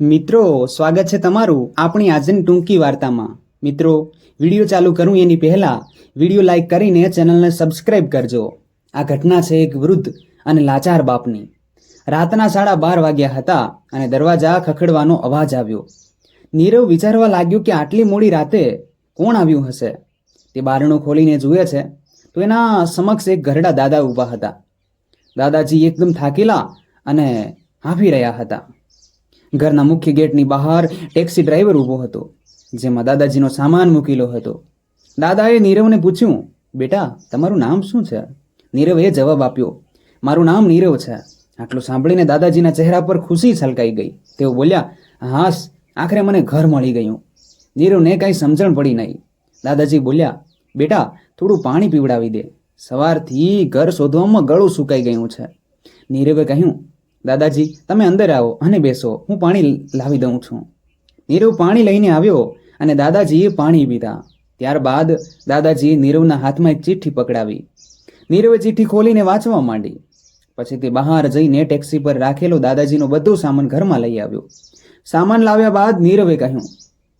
મિત્રો, સ્વાગત છે તમારું આપણી આજની ટૂંકી વાર્તામાં. મિત્રો, વીડિયો ચાલુ કરું એની પહેલાં વીડિયો લાઇક કરીને ચેનલને સબસ્ક્રાઇબ કરજો. આ ઘટના છે એક વૃદ્ધ અને લાચાર બાપની. રાતના સાડા બાર વાગ્યા હતા અને દરવાજા ખખડવાનો અવાજ આવ્યો. નીરવ વિચારવા લાગ્યો કે આટલી મોડી રાતે કોણ આવ્યું હશે? તે બારણું ખોલીને જુએ છે, તો એના સમક્ષ એક ઘરડા દાદા ઊભા હતા. દાદાજી એકદમ થાકેલા અને હાંફી રહ્યા હતા. ઘરના મુખ્ય ગેટની બહાર ટેક્સી ડ્રાઈવર ઊભો હતો, જેમાં દાદાજીનો સામાન મૂકેલો હતો. દાદાએ નીરવને પૂછ્યું, બેટા, તમારું નામ શું છે? નીરવે જવાબ આપ્યો, મારું નામ નીરવ છે. આટલું સાંભળીને દાદાજીના ચહેરા પર ખુશી છલકાઈ ગઈ. તેઓ બોલ્યા હાસ આખરે મને ઘર મળી ગયું. નીરવને કાંઈ સમજણ પડી નહીં. દાદાજી બોલ્યા, બેટા, થોડું પાણી પીવડાવી દે. સવારથી ઘર શોધવામાં ગળું સુકાઈ ગયું છે. નીરવે કહ્યું દાદાજી, તમે અંદર આવો અને બેસો. હું પાણી લાવી દઉં છું. નીરવ પાણી લઈને આવ્યો અને દાદાજીએ પાણી પીધા. ત્યારબાદ દાદાજીએ નીરવના હાથમાં એક ચિઠ્ઠી પકડાવી. નીરવે ચિઠ્ઠી ખોલીને વાંચવા માંડી. પછી તે બહાર જઈને ટેક્સી પર રાખેલો દાદાજીનો બધો સામાન ઘરમાં લઈ આવ્યો. સામાન લાવ્યા બાદ નીરવે કહ્યું,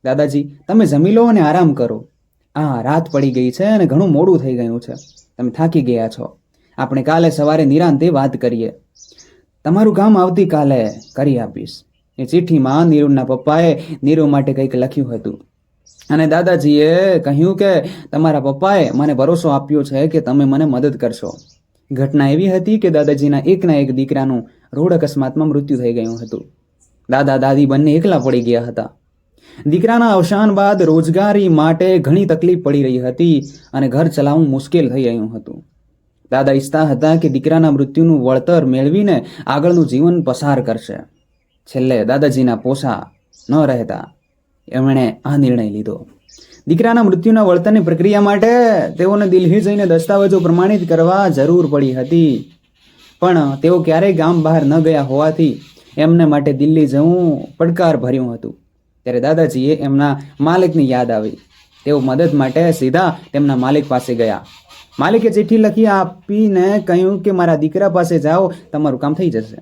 દાદાજી, તમે જમી લો અને આરામ કરો. આ રાત પડી ગઈ છે અને ઘણું મોડું થઈ ગયું છે. તમે થાકી ગયા છો. આપણે કાલે સવારે નિરાંતે વાત કરીએ. તમારું કામ આવતીકાલે કરી આપીશ. એ ચિઠ્ઠીમાં નીરુના પપ્પાએ નીરુ માટે કંઈક લખ્યું હતું. અને દાદાજીએ કહ્યું કે તમારા પપ્પાએ મને ભરોસો આપ્યો છે કે તમે મને મદદ કરશો. ઘટના એવી હતી કે દાદાજીના એકના એક દીકરાનું રોડ અકસ્માતમાં મૃત્યુ થઈ ગયું હતું. દાદા દાદી બંને એકલા પડી ગયા હતા. દીકરાના અવસાન બાદ રોજગારી માટે ઘણી તકલીફ પડી રહી હતી અને ઘર ચલાવવું મુશ્કેલ થઈ રહ્યું હતું. દાદા ઈચ્છતા હતા કે દીકરાના મૃત્યુનું વળતર મેળવીને આગળનું જીવન પસાર કરશે. છેલ્લે દાદાજીના પોસા ન રહેતા એમણે આ નિર્ણય લીધો. દીકરાના મૃત્યુના વળતરની પ્રક્રિયા માટે તેઓને દિલ્હી જઈને દસ્તાવેજો પ્રમાણિત કરવા જરૂર પડી હતી. પણ તેઓ ક્યારેય ગામ બહાર ન ગયા હોવાથી એમને માટે દિલ્હી જવું પડકાર ભર્યું હતું. ત્યારે દાદાજીએ એમના માલિકની યાદ આવી. તેઓ મદદ માટે સીધા તેમના માલિક પાસે ગયા. માલિકે ચિઠ્ઠી લખી આપીને કહ્યું કે મારા દીકરા પાસે જાઓ, તમારું કામ થઈ જશે.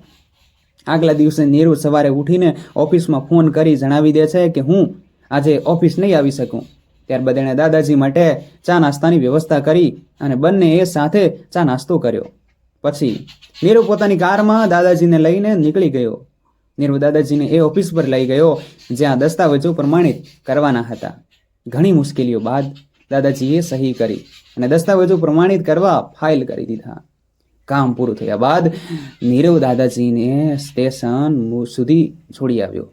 આગલા દિવસે નીરવ સવારે ઉઠીને ઓફિસમાં ફોન કરી જણાવી દે છે કે હું આજે ઓફિસ નહીં આવી શકું. ત્યારબાદ એણે દાદાજી માટે ચા નાસ્તાની વ્યવસ્થા કરી અને બંને એ સાથે ચા નાસ્તો કર્યો. પછી નીરવ પોતાની કારમાં દાદાજીને લઈને નીકળી ગયો. નીરવ દાદાજીને એ ઓફિસ પર લઈ ગયો, જ્યાં દસ્તાવેજો પ્રમાણિત કરવાના હતા. ઘણી મુશ્કેલીઓ બાદ દાદાજીએ સહી કરી અને દસ્તાવેજો પ્રમાણિત કરવા ફાઇલ કરી દીધા. કામ પૂરું થયા બાદ નીરવ દાદાજીને સ્ટેશન સુધી છોડી આવ્યો.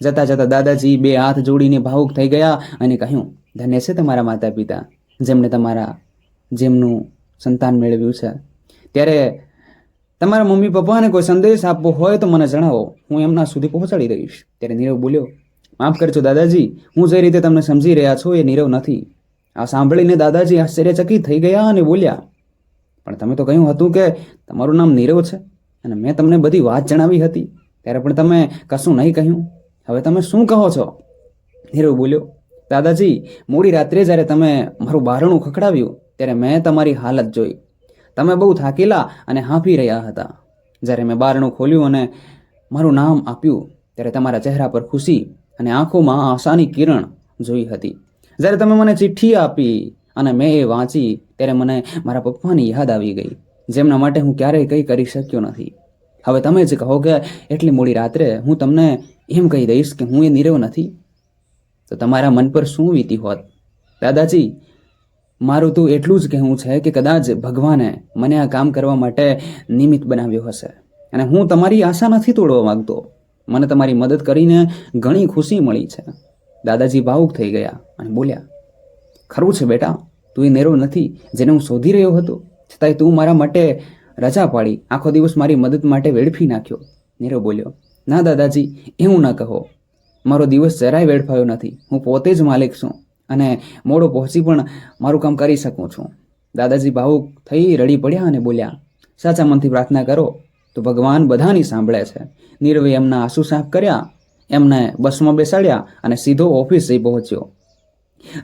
જતા જતા દાદાજી બે હાથ જોડીને ભાવુક થઈ ગયા અને કહ્યું, ધન્ય છે તમારા માતા પિતા જેમણે તમારા, જેમનું સંતાન મેળવ્યું છે. ત્યારે તમારા મમ્મી પપ્પાને કોઈ સંદેશ આપવો હોય તો મને જણાવો, હું એમના સુધી પહોંચાડી રહીશ ત્યારે નીરવ બોલ્યો, માફ કરજો દાદાજી, હું જે રીતે તમને સમજી રહ્યા છો એ નીરવ નથી. આ સાંભળીને દાદાજી આશ્ચર્યચકિત થઈ ગયા અને બોલ્યા, પણ તમે તો કહ્યું હતું કે તમારું નામ નીરવ છે અને મેં તમને બધી વાત જણાવી હતી, ત્યારે પણ તમે કશું નહીં કહ્યું. હવે તમે શું કહો છો? નીરવ બોલ્યો, દાદાજી, મોડી રાત્રે જ્યારે તમે મારું બારણું ખખડાવ્યું, ત્યારે મેં તમારી હાલત જોઈ. તમે બહુ થાકેલા અને હાંફી રહ્યા હતા. જ્યારે મેં બારણું ખોલ્યું અને મારું નામ આપ્યું, ત્યારે તમારા ચહેરા પર ખુશી અને આંખોમાં આશાની કિરણ જોઈ હતી. જ્યારે તમે મને ચિઠ્ઠી આપી અને મેં એ વાંચી, ત્યારે મને મારા પપ્પાની યાદ આવી ગઈ. જેમના માટે હું ક્યારેય કંઈ કરી શક્યો નથી. હવે તમે જ કહો કે એટલી મોડી રાત્રે હું તમને એમ કહી દઈશ કે હું એ નીરવ નથી. તો તમારા મન પર શું વીતી હોત? દાદાજી, મારું તો એટલું જ કહેવું છે કે કદાચ ભગવાને મને આ કામ કરવા માટે નિમિત્ત બનાવ્યો હશે. અને હું તમારી આશા નથી તોડવા માંગતો. મને તમારી મદદ કરીને ઘણી ખુશી મળી છે. દાદાજી ભાવુક થઈ ગયા અને બોલ્યા, ખરું છે બેટા, તું એ નેરો નથી, જેને હું શોધી રહ્યો હતો. છતાંય તું મારા માટે રજા પાડી, આખો દિવસ મારી મદદ માટે વેડફી નાખ્યો. નીરવ બોલ્યો, ના દાદાજી એવું ના કહો. મારો દિવસ જરાય વેડફાયો નથી. હું પોતે જ માલિક છું અને મોડો પહોંચી પણ મારું કામ કરી શકું છું. દાદાજી ભાવુક થઈ રડી પડ્યા અને બોલ્યા, સાચા મનથી પ્રાર્થના કરો, તો ભગવાન બધાની સાંભળે છે. નીરવે એમના આંસુ સાફ કર્યા એમને બસમાં બેસાડ્યા અને સીધો ઓફિસ પહોંચ્યો.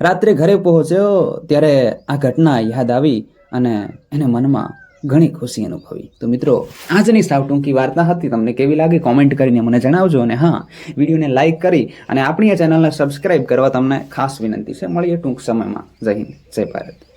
રાત્રે ઘરે પહોંચ્યો ત્યારે આ ઘટના યાદ આવી અને એને મનમાં ઘણી ખુશી અનુભવી. તો મિત્રો, આજની સાવ ટૂંકી વાર્તા હતી. તમને કેવી લાગી કોમેન્ટ કરીને મને જણાવજો અને હા, વિડીયોને લાઇક કરી અને આપણી આ ચેનલને સબસ્ક્રાઇબ કરવા તમને ખાસ વિનંતી છે. મળીએ ટૂંક સમયમાં. જય હિન્દ, જય ભારત.